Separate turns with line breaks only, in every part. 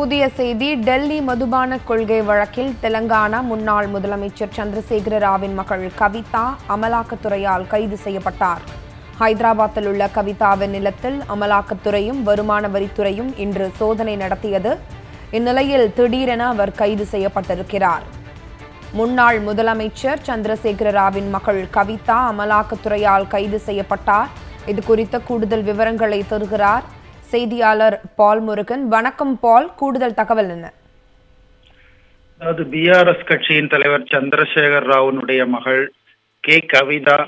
புதிய செய்தி டெல்லி மதுபான கொள்கை வழக்கில் தெலங்கானா முன்னாள் முதலமைச்சர் சந்திரசேகர ராவின் மகள் கவிதா அமலாக்கத்துறையால் கைது செய்யப்பட்டார். ஹைதராபாத்தில் உள்ள கவிதாவின் நிலத்தில் அமலாக்கத்துறையும் வருமான வரித்துறையும் இன்று சோதனை நடத்தியது. இந்நிலையில் திடீரென அவர் கைது செய்யப்பட்டிருக்கிறார். முன்னாள் முதலமைச்சர் சந்திரசேகர ராவின் மகள் கவிதா அமலாக்கத்துறையால் கைது செய்யப்பட்டார். இது குறித்த கூடுதல் விவரங்களை தருகிறார் செய்தியாளர் பால் முருகன். வணக்கம் பால். கூடுதல் தகவல் என்ன?
அதாவது பிஆர்எஸ் கட்சியின் தலைவர் சந்திரசேகர் ராவுனுடைய மகள் கே கவிதா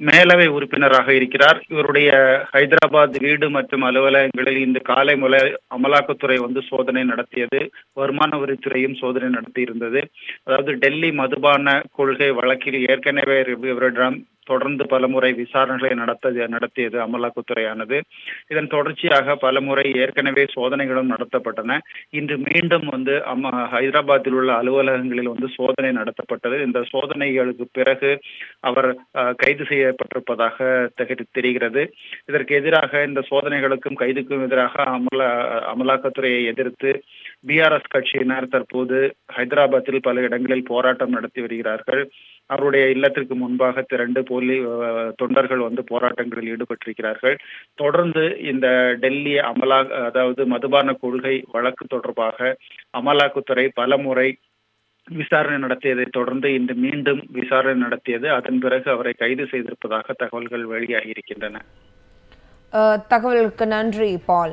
மேலவை உறுப்பினராக இருக்கிறார். இவருடைய ஹைதராபாத் வீடு மற்றும் அலுவலகங்களில் இந்த காலை முறை அமலாக்கத்துறை வந்து சோதனை நடத்தியது. வருமான வரித்துறையும் சோதனை நடத்தி இருந்தது அதாவது டெல்லி மதுபான கொள்கை வழக்கில் ஏற்கனவே இவரிடம் தொடர்ந்து பலமுறை விசாரணைகளை நடத்த நடத்தியது அமலாக்கத்துறையானது. இதன் தொடர்ச்சியாக பலமுறை ஏற்கனவே சோதனைகளும் நடத்தப்பட்டன. இன்று மீண்டும் வந்து அம்ம ஹைதராபாத்தில் உள்ள அலுவலகங்களில் வந்து சோதனை நடத்தப்பட்டது. இந்த சோதனைகளுக்கு பிறகு அவர் கைது செய்யப்பட்டிருப்பதாக தெரிகிறது. இதற்கு எதிராக இந்த சோதனைகளுக்கும் கைதுக்கும் எதிராக அமல அமலாக்கத்துறையை எதிர்த்து பிஆர்எஸ் கட்சியினர் தற்போது ஹைதராபாத்தில் பல இடங்களில் போராட்டம் நடத்தி வருகிறார்கள். அவருடைய இல்லத்திற்கு முன்பாக திரண்டு போலி தொண்டர்கள் வந்து போராட்டங்களில் ஈடுபட்டிருக்கிறார்கள். தொடர்ந்து இந்த டெல்லி அமலா அதாவது மதுபான கொள்கை வழக்கு தொடர்பாக அமலாக்கத்துறை பல முறை விசாரணை நடத்தியதை தொடர்ந்து இன்று மீண்டும் விசாரணை நடத்தியது. அதன் பிறகு அவரை கைது செய்திருப்பதாக தகவல்கள் வெளியாகி இருக்கின்றன
அஹ், தகவலுக்கு நன்றி பால்.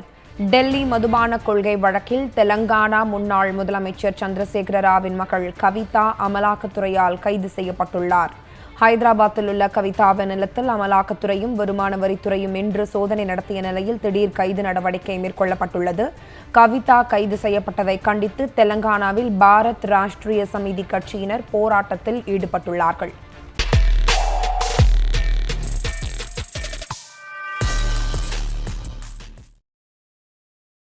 டெல்லி மதுபான கொள்கை வழக்கில் தெலங்கானா முன்னாள் முதலமைச்சர் சந்திரசேகர ராவின் மகள் கவிதா அமலாக்கத்துறையால் கைது செய்யப்பட்டுள்ளார். ஹைதராபாத்தில் உள்ள கவிதாவ நிலத்தில் அமலாக்கத்துறையும் வருமான வரித்துறையும் இன்று சோதனை நடத்திய நிலையில் திடீர் கைது நடவடிக்கை மேற்கொள்ளப்பட்டுள்ளது. கவிதா கைது செய்யப்பட்டதை கண்டித்து தெலங்கானாவில் பாரத் ராஷ்டிரிய சமிதி கட்சியினர் போராட்டத்தில் ஈடுபட்டுள்ளார்கள்.